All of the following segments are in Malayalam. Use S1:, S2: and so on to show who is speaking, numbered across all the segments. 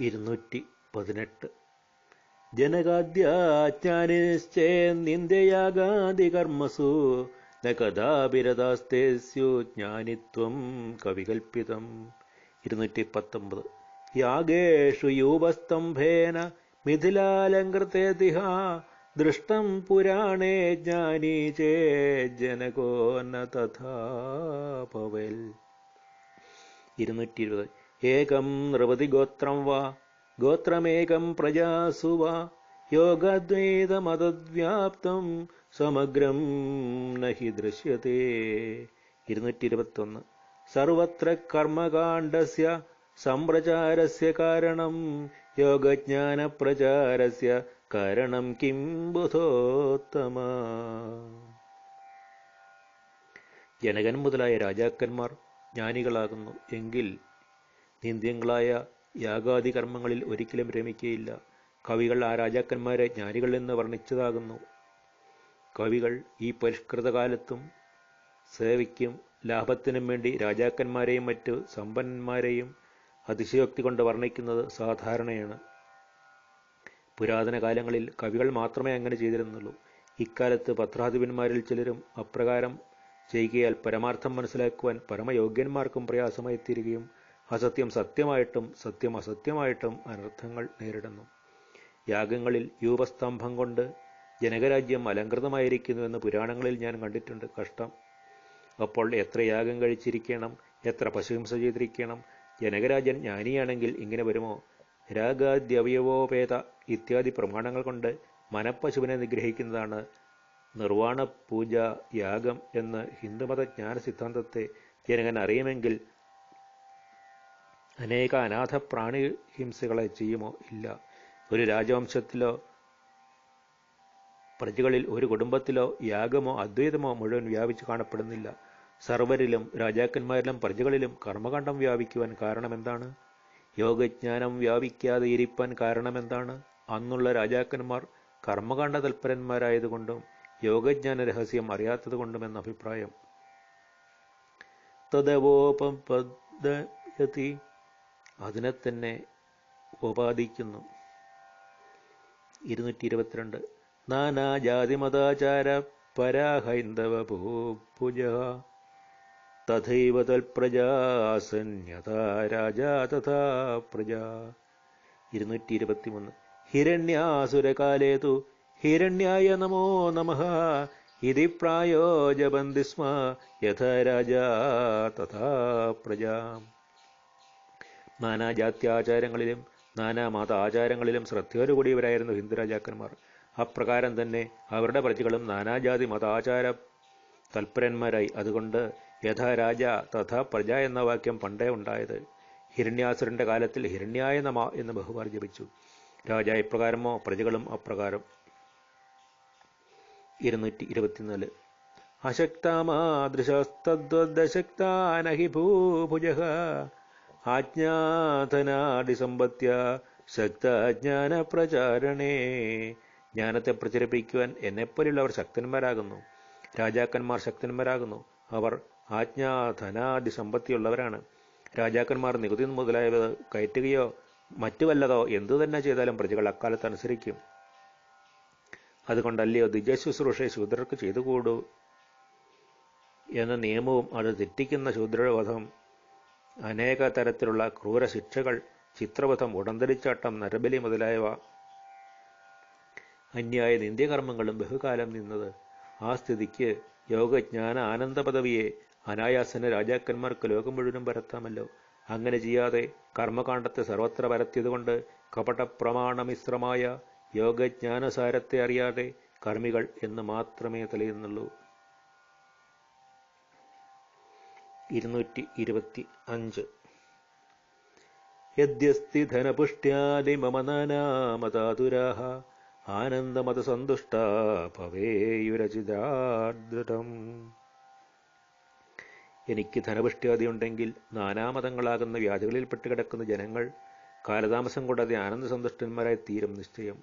S1: ഇരുന്നൂറ്റി പതിനെട്ട് ജനകാദ്യാജ്ഞാനിശ്ചേ നിന്ദയാഗാദി കർമ്മസു ന കഥാഭിരതാസ്തേസ്യു ജ്ഞാനിത്വം കവികൽപ്പിതം. ഇരുന്നൂറ്റി പത്തൊമ്പത് യാഗേഷു യൂപസ്തംഭേന മിഥിലാലങ്കൃതേതിഹ ദൃഷ്ടം പുരാണേ ജ്ഞാനീ ചേ ജനകോ തഥാ പവൽ ഇരുന്നൂറ്റി ഇരുപത് ഏകം നൃപതി ഗോത്രം വാ ഗോത്രമേകം പ്രജാസു വാ. യോഗദ്വൈതമതദ്വ്യാപ്തം സമഗ്രം നഹി ദൃശ്യത്തെ. ഇരുന്നൂറ്റി ഇരുപത്തൊന്ന് സർവത്ര കർമ്മകാണ്ഡസ്യ സംപ്രചാരസ്യ കാരണം യോഗജ്ഞാന യോഗജ്ഞാനപ്രചാരസ്യ കാരണം കിം ബുധോത്തമ. ജനകൻ മുതലായ രാജാക്കന്മാർ ജ്ഞാനികളാകുന്നു. എങ്കിൽ നിന്ദ്യങ്ങളായ യാഗാദി കർമ്മങ്ങളിൽ ഒരിക്കലും രമിക്കുകയില്ല കവികൾ ആ രാജാക്കന്മാരെ ജ്ഞാനികൾ എന്ന് വർണിച്ചതാകുന്നു. കവികൾ ഈ പരിഷ്കൃത കാലത്തും സേവയ്ക്കും ലാഭത്തിനും വേണ്ടി രാജാക്കന്മാരെയും മറ്റു സമ്പന്നന്മാരെയും അതിശയോക്തി കൊണ്ട് വർണിക്കുന്നത് സാധാരണയാണ്. പുരാതന കാലങ്ങളിൽ കവികൾ മാത്രമേ അങ്ങനെ ചെയ്തിരുന്നുള്ളൂ. ഇക്കാലത്ത് പത്രാധിപന്മാരിൽ ചിലരും അപ്രകാരം ചെയ്യുകയാൽ പരമാർത്ഥം മനസ്സിലാക്കുവാൻ പരമയോഗ്യന്മാർക്കും പ്രയാസമായി തീരുകയും അസത്യം സത്യമായിട്ടും സത്യം അസത്യമായിട്ടും അനർത്ഥങ്ങൾ നേരിടുന്നു. യാഗങ്ങളിൽ യൂപസ്തംഭം കൊണ്ട് ജനകരാജ്യം അലങ്കൃതമായിരിക്കുന്നുവെന്ന് പുരാണങ്ങളിൽ ഞാൻ കണ്ടിട്ടുണ്ട്. കഷ്ടം. അപ്പോൾ എത്ര യാഗം കഴിച്ചിരിക്കണം? എത്ര പശുഹിംസ ചെയ്തിരിക്കണം? ജനകരാജൻ ജ്ഞാനിയാണെങ്കിൽ ഇങ്ങനെ വരുമോ? രാഗാദ്യവയവോപേത ഇത്യാദി പ്രമാണങ്ങൾ കൊണ്ട് മനപ്പശുവിനെ നിഗ്രഹിക്കുന്നതാണ് നിർവാണ പൂജ യാഗം എന്ന് ഹിന്ദുമത ജ്ഞാന സിദ്ധാന്തത്തെ ജനകൻ അറിയുമെങ്കിൽ അനേക അനാഥ പ്രാണി ഹിംസകളെ ചെയ്യുമോ? ഇല്ല. ഒരു രാജവംശത്തിലോ പ്രജകളിൽ ഒരു കുടുംബത്തിലോ യാഗമോ അദ്വൈതമോ മുഴുവൻ വ്യാപിച്ചു കാണപ്പെടുന്നില്ല. സർവരിലും രാജാക്കന്മാരിലും പ്രജകളിലും കർമ്മകാണ്ഡം വ്യാപിക്കുവാൻ കാരണമെന്താണ്? യോഗജ്ഞാനം വ്യാപിക്കാതെ ഇരിപ്പാൻ കാരണമെന്താണ്? അന്നുള്ള രാജാക്കന്മാർ കർമ്മകാണ്ഡ തൽപരന്മാരായതുകൊണ്ടും യോഗജ്ഞാന രഹസ്യം അറിയാത്തതുകൊണ്ടും എന്ന അഭിപ്രായം. തദവോപപദ്ധയതി അതിനെ തന്നെ ഉപാദിക്കുന്നു ഇരുന്നൂറ്റി ഇരുപത്തിരണ്ട് നാനാജാതിമതാചാര പരാഹൈന്ദവ ഭൂപുജ തഥൈവ തൽപ്രജാസന്യഥാ രാജാ തഥാ പ്രജ. ഇരുന്നൂറ്റി ഇരുപത്തിമൂന്ന് ഹിരണ്യാസുരകാലേ തു ഹിരണ്യായ നമോ നമ. ഇതി പ്രായോജബന്തി സ്മ. യഥാ രാജാ തഥാ പ്രജ. നാനാ മത ആചാരങ്ങളിലും ശ്രദ്ധയോടുകൂടിയവരായിരുന്നു ഹിന്ദു രാജാക്കന്മാർ. അപ്രകാരം തന്നെ അവരുടെ പ്രജകളും നാനാജാതി മതാചാര തൽപരന്മാരായി അതുകൊണ്ട് യഥാ രാജ തഥാ പ്രജ എന്ന വാക്യം പണ്ടേ ഉണ്ടായത്. ഹിരണ്യാസുരന്റെ കാലത്തിൽ ഹിരണ്യായ നമ എന്ന് ബഹുമാർ ജപിച്ചു. രാജ ഇപ്രകാരമോ? പ്രജകളും അപ്രകാരം. ഇരുന്നൂറ്റി ഇരുപത്തിനാല് അശക്താമാദൃശസ്തദ്വദശക്താനഹി ഭൂഭുജ ആജ്ഞാതനാടിസമ്പത്യ ശക്താജ്ഞാന പ്രചാരണേ ജ്ഞാനത്തെ പ്രചരിപ്പിക്കുവാൻ എന്നെപ്പോലെയുള്ളവർ ശക്തന്മാരാകുന്നു. രാജാക്കന്മാർ ശക്തന്മാരാകുന്നു. അവർ ആജ്ഞാധനാദി സമ്പത്തിയുള്ളവരാണ് രാജാക്കന്മാർ നികുതി മുതലായവ കയറ്റുകയോ മറ്റു വല്ലതോ എന്തു തന്നെ ചെയ്താലും പ്രജകൾ അക്കാലത്ത് അനുസരിക്കും അതുകൊണ്ടല്ലയോ ദിജശുശ്രൂഷ ശൂദ്രർക്ക് ചെയ്തുകൂടൂ? എന്ന നിയമവും അത് തെറ്റിക്കുന്ന ശൂദ്രവധം അനേക തരത്തിലുള്ള ക്രൂര ശിക്ഷകൾ ചിത്രവധം ഉടന്തടിച്ചാട്ടം നരബലി മുതലായവ. അന്യായ നിന്ദ്യകർമ്മങ്ങളും ബഹുകാലം നിന്നത് ആ സ്ഥിതിക്ക് യോഗജ്ഞാന ആനന്ദ പദവിയെ അനായാസന രാജാക്കന്മാർക്ക് ലോകം മുഴുവനും പരത്താമല്ലോ. അങ്ങനെ ചെയ്യാതെ കർമ്മകാണ്ഡത്തെ സർവത്ര പരത്തിയതുകൊണ്ട് കപടപ്രമാണമിശ്രമായ യോഗജ്ഞാനസാരത്തെ അറിയാതെ കർമ്മികൾ എന്ന് മാത്രമേ തെളിയുന്നുള്ളൂ. ഇരുന്നൂറ്റി ഇരുപത്തി അഞ്ച് യദ്യസ്തി ധനപുഷ്ട്യാദി മമ നാനാമതാതുരാഹ ആനന്ദമതസന്തുഷ്ട ഭവേയുരചിതാദൃഢം എനിക്ക് ധനപുഷ്ട്യാദിയുണ്ടെങ്കിൽ നാനാമതങ്ങളാകുന്ന വ്യാധികളിൽപ്പെട്ട് കിടക്കുന്ന ജനങ്ങൾ കാലതാമസം കൂടാതെ ആനന്ദസന്തുഷ്ടന്മാരായി തീരും നിശ്ചയം.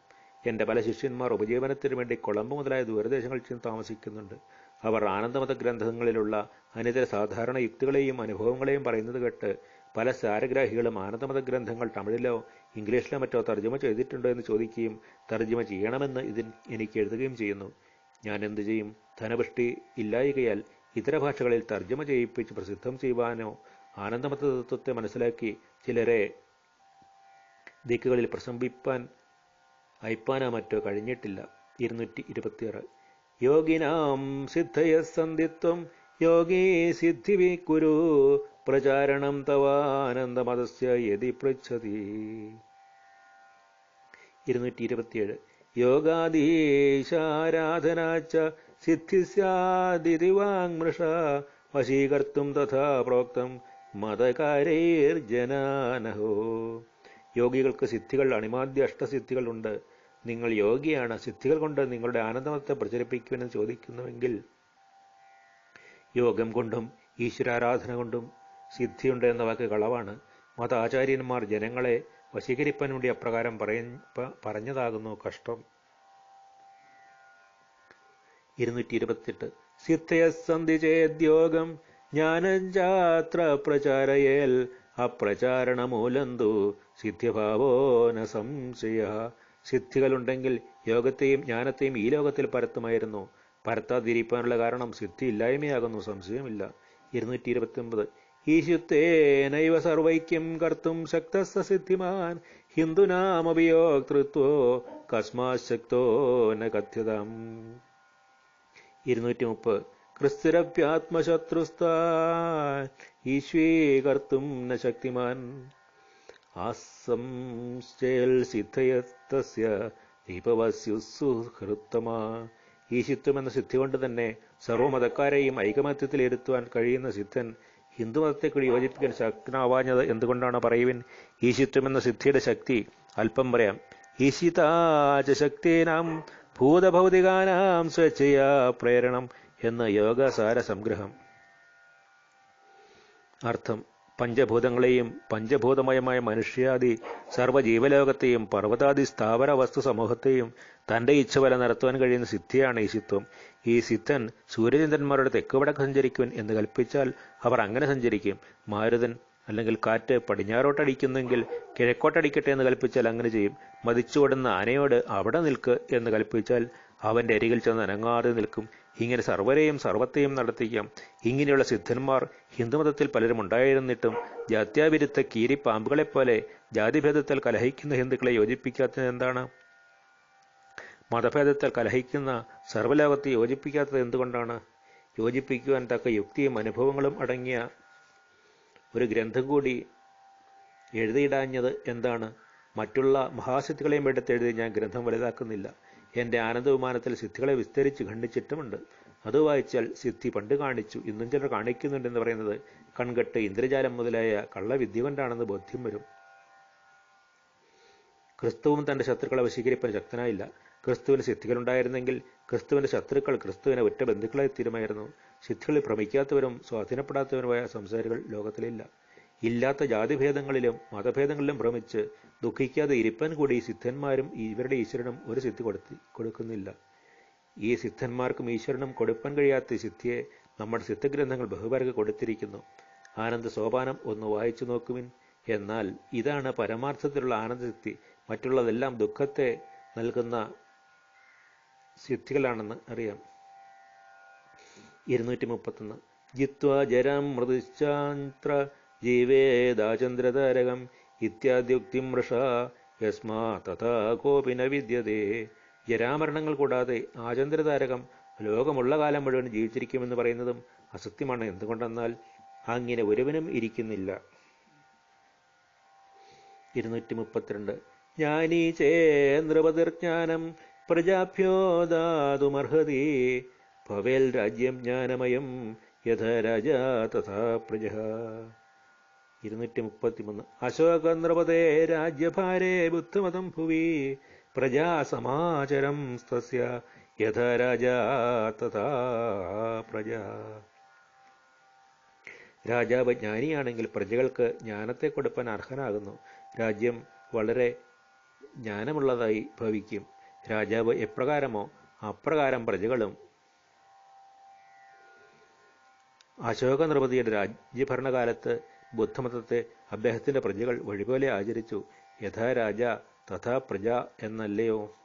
S1: എന്റെ പല ശിഷ്യന്മാർ ഉപജീവനത്തിനു വേണ്ടി കൊളമ്പ് മുതലായ ദൂരദേശങ്ങളിൽ ചെന്ന് താമസിക്കുന്നുണ്ട്. അവർ ആനന്ദമത ഗ്രന്ഥങ്ങളിലുള്ള അനിതര സാധാരണ യുക്തികളെയും അനുഭവങ്ങളെയും പറയുന്നത് കേട്ട് പല സാരഗ്രാഹികളും ആനന്ദമത ഗ്രന്ഥങ്ങൾ തമിഴിലോ ഇംഗ്ലീഷിലോ മറ്റോ തർജമ ചെയ്തിട്ടുണ്ടോ എന്ന് ചോദിക്കുകയും തർജമ ചെയ്യണമെന്ന് ഇതിൽ എനിക്ക് എഴുതുകയും ചെയ്യുന്നു. ഞാൻ എന്തു ചെയ്യും? ധനപുഷ്ടി ഇല്ലായികയാൽ ഇതര ഭാഷകളിൽ തർജമ ചെയ്യിപ്പിച്ച് പ്രസിദ്ധം ചെയ്യുവാനോ ആനന്ദമത തത്വത്തെ മനസ്സിലാക്കി ചിലരെ ദിക്കുകളിൽ പ്രസംഭിപ്പാൻ അയപ്പാനോ മറ്റോ കഴിഞ്ഞിട്ടില്ല. ഇരുന്നൂറ്റി ഇരുപത്തിയാറ്. യോഗിനാം സിദ്ധയ സന്ധിത്വം. യോഗീ സിദ്ധി കുരു. പ്രചാരണം തവാനന്ദമതസ്യ യതി പൃച്ഛതി. ഇരുന്നൂറ്റി ഇരുപത്തിയേഴ് യോഗാദീശാരാധനാച്ച സിദ്ധി സ്യാദിതി വാങ്മൃഷ വശീകർത്തും തഥാ പ്രോക്തം മതകാരൈർജനാനഹോ. യോഗികൾക്ക് സിദ്ധികൾ അണിമാദ്യ അഷ്ടസിദ്ധികൾ ഉണ്ട് നിങ്ങൾ യോഗിയാണ് സിദ്ധികൾ കൊണ്ട് നിങ്ങളുടെ ആനന്ദമത്തെ പ്രചരിപ്പിക്കുമെന്ന് ചോദിക്കുന്നുവെങ്കിൽ യോഗം കൊണ്ടും ഈശ്വരാരാധന കൊണ്ടും സിദ്ധിയുണ്ട് എന്ന വാക്ക് കളവാണ്. മതാചാര്യന്മാർ ജനങ്ങളെ വശീകരിപ്പാൻ വേണ്ടി അപ്രകാരം പറയ പറഞ്ഞതാകുന്നു കഷ്ടം. ഇരുന്നൂറ്റി ഇരുപത്തെട്ട് സിദ്ധയസന്ധി ചേദ്യോഗം ജ്ഞാനഞ്ചാത്ര പ്രചാരയേൽ അപ്രചാരണമൂലന്തു സിദ്ധ്യഭാവോ ന സംശയ. സിദ്ധികളുണ്ടെങ്കിൽ യോഗത്തെയും ജ്ഞാനത്തെയും ഈ ലോകത്തിൽ പരത്തുമായിരുന്നു. പരത്താതിരിക്കാനുള്ള കാരണം സിദ്ധി ഇല്ലായ്മയാകുന്നു സംശയമില്ല. ഇരുന്നൂറ്റി ഇരുപത്തി ഒമ്പത് ഈശുത്തേനൈവ സർവൈക്യം കർത്തും ശക്തസിദ്ധിമാൻ ഹിന്ദുനാമഭിയോക്തൃത്വോ കസ്മാശക്തോ ന കഥ്യതാം. ഇരുന്നൂറ്റി മുപ്പത് ക്രിസ്തുരപ്യാത്മശത്രുസ്ഥാൻ ഈശ്വീകർത്തും ന ശക്തിമാൻ. ആസംശ്ചേൽ സിദ്ധയത്തസ്യ ദീപവസ്യുസുഹൃത്തമാ ഈശിത്വം എന്ന സിദ്ധി കൊണ്ട് തന്നെ സർവമതക്കാരെയും ഐകമത്യത്തിലിരുത്തുവാൻ കഴിയുന്ന സിദ്ധൻ ഹിന്ദുമതത്തെ കൂടി യോജിപ്പിക്കാൻ ശക്തനാവാഞ്ഞത് എന്തുകൊണ്ടാണ് പറയുവിൻ? ഈശിത്വം എന്ന സിദ്ധിയുടെ ശക്തി അല്പം പറയാം. ഈശിതാച ശക്തീനാം ഭൂതഭൗതികാനാം സ്വേച്ഛയാ പ്രേരണം എന്ന യോഗസാര സംഗ്രഹം അർത്ഥം പഞ്ചഭൂതങ്ങളെയും പഞ്ചഭൂതമയമായ മനുഷ്യാദി സർവജീവലോകത്തെയും പർവതാദി സ്ഥാവര വസ്തു സമൂഹത്തെയും തന്റെ ഇച്ഛവല നടത്തുവാൻ കഴിയുന്ന സിദ്ധിയാണ് ഈ സിത്വം. ഈ സിദ്ധൻ സൂര്യചന്ദ്രന്മാരുടെ തെക്കുവടക്ക് സഞ്ചരിക്കുവൻ എന്ന് കൽപ്പിച്ചാൽ അവർ അങ്ങനെ സഞ്ചരിക്കും. മാരുതൻ അല്ലെങ്കിൽ കാറ്റ് പടിഞ്ഞാറോട്ടടിക്കുന്നെങ്കിൽ കിഴക്കോട്ടടിക്കട്ടെ എന്ന് കൽപ്പിച്ചാൽ അങ്ങനെ ചെയ്യും. മതിച്ചുവിടുന്ന ആനയോട് അവിടെ നിൽക്ക് എന്ന് കൽപ്പിച്ചാൽ അവന്റെ അരികിൽ ചെന്ന് അനങ്ങാതെ നിൽക്കും. ഇങ്ങനെ സർവരെയും സർവത്തെയും നടത്തിക്കാം ഇങ്ങനെയുള്ള സിദ്ധന്മാർ ഹിന്ദുമതത്തിൽ പലരും ഉണ്ടായിരുന്നിട്ടും ജാത്യാവിരുദ്ധ കീരി പാമ്പുകളെപ്പോലെ ജാതിഭേദത്തിൽ കലഹിക്കുന്ന ഹിന്ദുക്കളെ യോജിപ്പിക്കാത്തത് എന്താണ്? മതഭേദത്തിൽ കലഹിക്കുന്ന സർവലോകത്തെ യോജിപ്പിക്കാത്തത് എന്തുകൊണ്ടാണ്? യോജിപ്പിക്കുവാൻ തക്ക യുക്തിയും അനുഭവങ്ങളും അടങ്ങിയ ഒരു ഗ്രന്ഥം കൂടി എഴുതിയിടാഞ്ഞത് എന്താണ്? മറ്റുള്ള മഹാസിദ്ധികളെയും എടുത്തെഴുതി ഞാൻ ഗ്രന്ഥം വലുതാക്കുന്നില്ല. എന്റെ ആനന്ദവിമാനത്തിൽ സിദ്ധികളെ വിസ്തരിച്ച് ഖണ്ഡിച്ചിട്ടുമുണ്ട്. അത് വായിച്ചാൽ സിദ്ധി പണ്ട് കാണിച്ചു ഇന്നും ചിലർ കാണിക്കുന്നുണ്ടെന്ന് പറയുന്നത് കൺകെട്ട് ഇന്ദ്രജാലം മുതലായ കള്ളവിദ്യ കൊണ്ടാണെന്ന് ബോധ്യം വരും. ക്രിസ്തുവും തന്റെ ശത്രുക്കളെ വശീകരിപ്പാൻ ശക്തനായില്ല. ക്രിസ്തുവിന് സിദ്ധികളുണ്ടായിരുന്നെങ്കിൽ ക്രിസ്തുവിന്റെ ശത്രുക്കൾ ക്രിസ്തുവിനെ ഒറ്റ ബന്ധുക്കളായി തീരുമായിരുന്നു. സിദ്ധികളിൽ ഭ്രമിക്കാത്തവരും സ്വാധീനപ്പെടാത്തവരുമായ സംസാരികൾ ലോകത്തിലില്ല. ഇല്ലാത്ത ജാതിഭേദങ്ങളിലും മതഭേദങ്ങളിലും ഭ്രമിച്ച് ദുഃഖിക്കാതെ ഇരിപ്പാൻ കൂടി സിദ്ധന്മാരും ഇവരുടെ ഈശ്വരനും ഒരു സിദ്ധി കൊടുത്തി കൊടുക്കുന്നില്ല. ഈ സിദ്ധന്മാർക്കും ഈശ്വരനും കൊടുപ്പാൻ കഴിയാത്ത സിദ്ധിയെ നമ്മുടെ സിദ്ധഗ്രന്ഥങ്ങൾ ബഹുപേർക്ക് കൊടുത്തിരിക്കുന്നു. ആനന്ദ സോപാനം ഒന്ന് വായിച്ചു നോക്കുവിൻ. എന്നാൽ ഇതാണ് പരമാർത്ഥത്തിലുള്ള ആനന്ദസിദ്ധി മറ്റുള്ളതെല്ലാം ദുഃഖത്തെ നൽകുന്ന സിദ്ധികളാണെന്ന് അറിയാം. ഇരുന്നൂറ്റി മുപ്പത്തൊന്ന് ജിത്വ ജരം മൃദുശ്ചാന്ത്ര ജീവേദാചന്ദ്രതാരകം ഇത്യാദ്യുക്തിം മൃഷ. യസ്മാ തഥാ കോപി ന വിദ്യതേ. ജരാമരണങ്ങൾ കൂടാതെ ആചന്ദ്രതാരകം ലോകമുള്ള കാലം മുഴുവൻ ജീവിച്ചിരിക്കുമെന്ന് പറയുന്നതും അസത്യമാണ്. എന്തുകൊണ്ടെന്നാൽ അങ്ങനെ ഒരുവനും ഇരിക്കുന്നില്ല. ഇരുന്നൂറ്റി മുപ്പത്തിരണ്ട് ജ്ഞാനീ ചേന്ദ്രപതിർജ്ഞാനം പ്രജാഭ്യോ ദാതുമർഹതി. ഭവേൽ രാജ്യം ജ്ഞാനമയം യഥ രാജ തഥാ പ്രജ. ഇരുന്നൂറ്റി മുപ്പത്തിമൂന്ന് നൃപതേ രാജ്യഭാരേ ബുദ്ധമതം ഭുവി പ്രജാസമാചരം തസ്യ യഥ രാജാ തഥാ പ്രജ. രാജാവ് ജ്ഞാനിയാണെങ്കിൽ പ്രജകൾക്ക് ജ്ഞാനത്തെ കൊടുപ്പാൻ അർഹനാകുന്നു. രാജ്യം വളരെ ജ്ഞാനമുള്ളതായി ഭവിക്കും. രാജാവ് എപ്രകാരമോ അപ്രകാരം പ്രജകളും അശോക നൃപതിയുടെ രാജ്യഭരണകാലത്ത് ബുദ്ധമതത്തെ അദ്ദേഹത്തിന്റെ പ്രജകൾ വഴിപോലെ ആചരിച്ചു. യഥാ രാജ തഥാ പ്രജ എന്നല്ലയോ?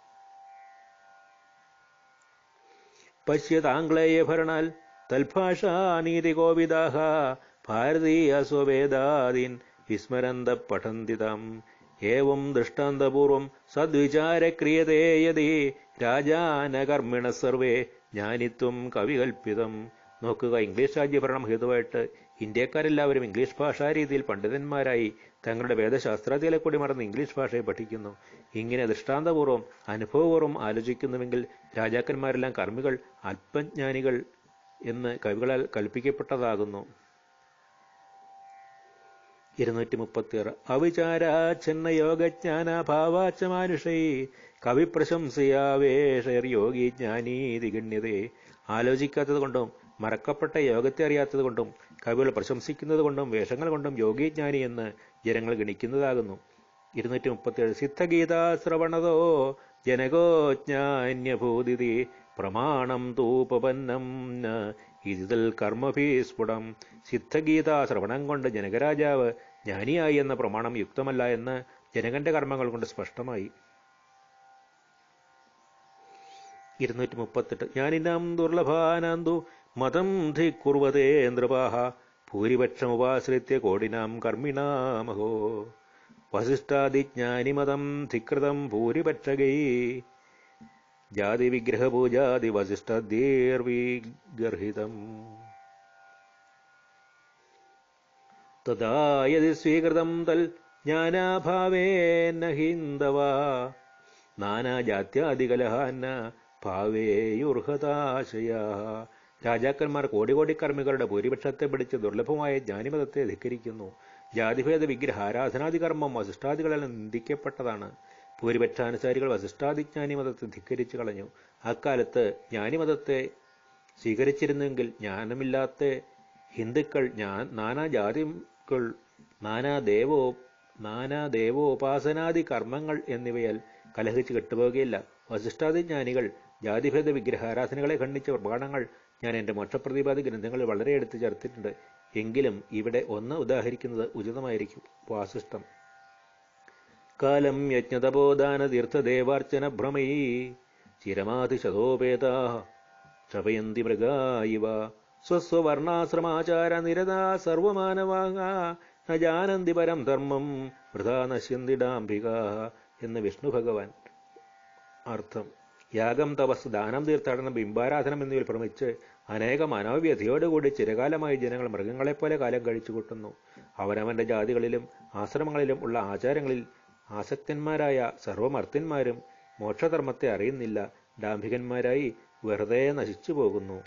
S1: പശ്യതാംഗ്ലേയ ഭരണാൽ തൽഭാഷാനീതികോവിദാഹ ഭാരതീയ സ്വവേദാദീൻ വിസ്മരന്ത പഠന്തിതം. ഏവം ദൃഷ്ടാന്തപൂർവം സദ്വിചാരക്രിയതേ യതി രാജാനകർമ്മിണ സർവേ ജ്ഞാനിത്വം കവികൽപ്പിതം. നോക്കുക ഇംഗ്ലീഷ് രാജ്യഭരണം ഹേതുവായിട്ട് ഇന്ത്യക്കാരെല്ലാവരും ഇംഗ്ലീഷ് ഭാഷാ രീതിയിൽ പണ്ഡിതന്മാരായി തങ്ങളുടെ വേദശാസ്ത്രാദികളെ കൂടി മറന്ന് ഇംഗ്ലീഷ് ഭാഷയെ പഠിക്കുന്നു. ഇങ്ങനെ ദൃഷ്ടാന്തപൂർവം അനുഭവപൂർവം ആലോചിക്കുന്നുവെങ്കിൽ രാജാക്കന്മാരെല്ലാം കർമ്മികൾ അല്പജ്ഞാനികൾ എന്ന് കവികളാൽ കൽപ്പിക്കപ്പെട്ടതാകുന്നു. ഇരുന്നൂറ്റി മുപ്പത്തിയാറ് അവിചാരാച്ഛന്ന യോഗജ്ഞാനഭാവാച്ച മാനുഷൈ കവിപ്രശംസയാവേഷർ യോഗി ജ്ഞാനീതി ഗണ്യതേ. ആലോചിക്കാത്തത് കൊണ്ടും മറക്കപ്പെട്ട യോഗത്തെ അറിയാത്തത് കൊണ്ടും കവികൾ പ്രശംസിക്കുന്നത് കൊണ്ടും വേഷങ്ങൾ കൊണ്ടും യോഗിജ്ഞാനി എന്ന് ജനങ്ങൾ ഗണിക്കുന്നതാകുന്നു. ഇരുന്നൂറ്റി മുപ്പത്തിയേഴ് സിദ്ധഗീതാശ്രവണതോ ജനകോജ്ഞാന്യഭൂതി പ്രമാണം തൂപപന്നം ഇതിൽ കർമ്മഭീസ്ഫുടം. സിദ്ധഗീതാ ശ്രവണം കൊണ്ട് ജനകരാജാവ് ജ്ഞാനിയായി എന്ന പ്രമാണം യുക്തമല്ല എന്ന് ജനകന്റെ കർമ്മങ്ങൾ കൊണ്ട് സ്പഷ്ടമായി. ഇരുന്നൂറ്റി മുപ്പത്തെട്ട് ഞാനിനം ദുർലഭാനാന്തു മതം ധിക്കുർവതേ നൃപാഹ. ഭൂരിപക്ഷമുപാശ്രിത്യ കോടിനാം കർമ്മിണാമഹോ വസിഷ്ഠാദിജ്ഞാനിമതം ധികൃതം ഭൂരിപക്ഷകൈ. ജാതിവിഗ്രഹപൂജാതി വസിഷ്ഠദീർവിഗർഹിതം തഥാ യതി സ്വീകൃതം തൽ ജ്ഞാനാഭാവേന ഹിന്ദവ. നാനാജാത്യാദികലഹാന്ന ഭാവേയുർഹതാശയ. രാജാക്കന്മാർ കർമ്മികളുടെ ഭൂരിപക്ഷത്തെ പിടിച്ച് ദുർലഭമായ ജ്ഞാനിമതത്തെ ധിക്കരിക്കുന്നു. ജാതിഭേദ വിഗ്രഹ ആരാധനാധികർമ്മം വസിഷ്ഠാദികളെല്ലാം നിന്ദിക്കപ്പെട്ടതാണ്. ഭൂരിപക്ഷാനുസാരികൾ വസിഷ്ഠാദിജ്ഞാനി മതത്തെ ധിക്കരിച്ചു കളഞ്ഞു. അക്കാലത്ത് ജ്ഞാനിമതത്തെ സ്വീകരിച്ചിരുന്നെങ്കിൽ ജ്ഞാനമില്ലാത്ത ഹിന്ദുക്കൾ ഞാൻ ദേവോ നാനാ ദേവോപാസനാദി കർമ്മങ്ങൾ എന്നിവയാൽ കലഹിച്ച് കെട്ടുപോകുകയില്ല വസിഷ്ഠാദിജ്ഞാനികൾ ജാതിഭേദ വിഗ്രഹ ആരാധനകളെ ഖണ്ഡിച്ച പ്രമാണങ്ങൾ ഞാൻ എന്റെ മോക്ഷപ്രതിപാദി ഗ്രന്ഥങ്ങളിൽ വളരെ എടുത്തു ചേർത്തിട്ടുണ്ട്. എങ്കിലും ഇവിടെ ഒന്ന് ഉദാഹരിക്കുന്നത് ഉചിതമായിരിക്കും. വാസിഷ്ടം കാലം യജ്ഞതപോദാന തീർത്ഥദേവാർച്ചന ഭ്രമയീ ചിരമാതിശതോപേതാ ക്ഷപയന്തി മൃഗാ ഇവ. സ്വസ്വവർണാശ്രമാചാര നിരതാ സർവമാനവാഹ. ന ജാനന്തി പരം ധർമ്മം വൃഥാ നശ്യന്തിടാംബിക എന്ന് വിഷ്ണു ഭഗവാൻ അർത്ഥം. യാഗം തപസ് ദാനം തീർത്ഥാടനം ബിംബാരാധനം എന്നിവയിൽ ഭ്രമിച്ച് അനേകം മനോവ്യഥയോടുകൂടി ചിരകാലമായി ജനങ്ങൾ മൃഗങ്ങളെപ്പോലെ കാലം കഴിച്ചു കൂട്ടുന്നു. അവനവന്റെ ജാതികളിലും ആശ്രമങ്ങളിലും ഉള്ള ആചാരങ്ങളിൽ ആസക്തന്മാരായ സർവമർത്യന്മാരും മോക്ഷധർമ്മത്തെ അറിയുന്നില്ല. ഡാംഭികന്മാരായി വെറുതെ നശിച്ചു പോകുന്നു.